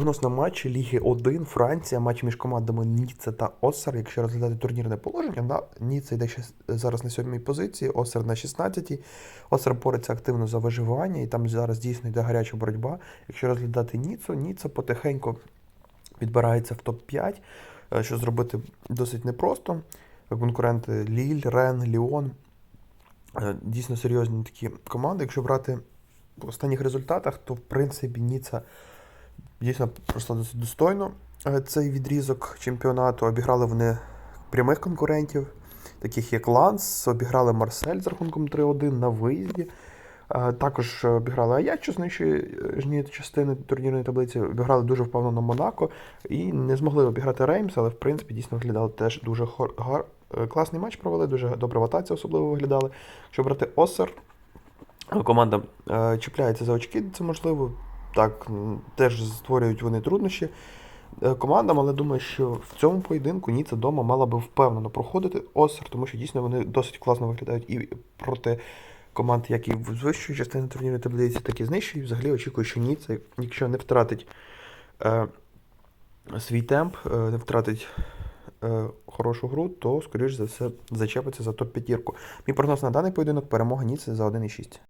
Прогноз на матчі Ліги 1, Франція, матч між командами Ніцца та Оссер. Якщо розглядати турнірне положення, на Ніцца йде зараз на сьомій позиції, Оссер на 16-й. Оссер бореться активно за виживання, і там зараз дійсно йде гаряча боротьба. Якщо розглядати Ніцу, Ніцца потихеньку підбирається в топ-5, е, що зробити досить непросто. Конкуренти Ліль, Рен, Ліон. Е, Дійсно серйозні такі команди. Якщо брати по останніх результатах, то в принципі Ніцца дійсно пройшла досить достойно е, цей відрізок чемпіонату. Обіграли вони прямих конкурентів, таких як Ланс, обіграли Марсель з рахунком 3-1 на виїзді. Е, Також обіграли Аячу з нижньої частини турнірної таблиці, обіграли дуже впевнено Монако і не змогли обіграти Реймс, але в принципі дійсно виглядали теж дуже хор- гар... е, класний матч провели, дуже добре в атаці особливо виглядали. Якщо брати Осер, команда чіпляється за очки, це можливо. Так, теж створюють вони труднощі е, командам, але думаю, що в цьому поєдинку Ніцца дома мала би впевнено проходити Осер, тому що дійсно вони досить класно виглядають і проти команд, як і з вищої частини турнірної таблиці, так і з нижчої. Взагалі очікую, що Ніцца, якщо не втратить е, свій темп, е, не втратить е, хорошу гру, то, скоріш за все, зачепиться за топ-п'ятірку. Мій прогноз на даний поєдинок перемога Ніцци за 1,6.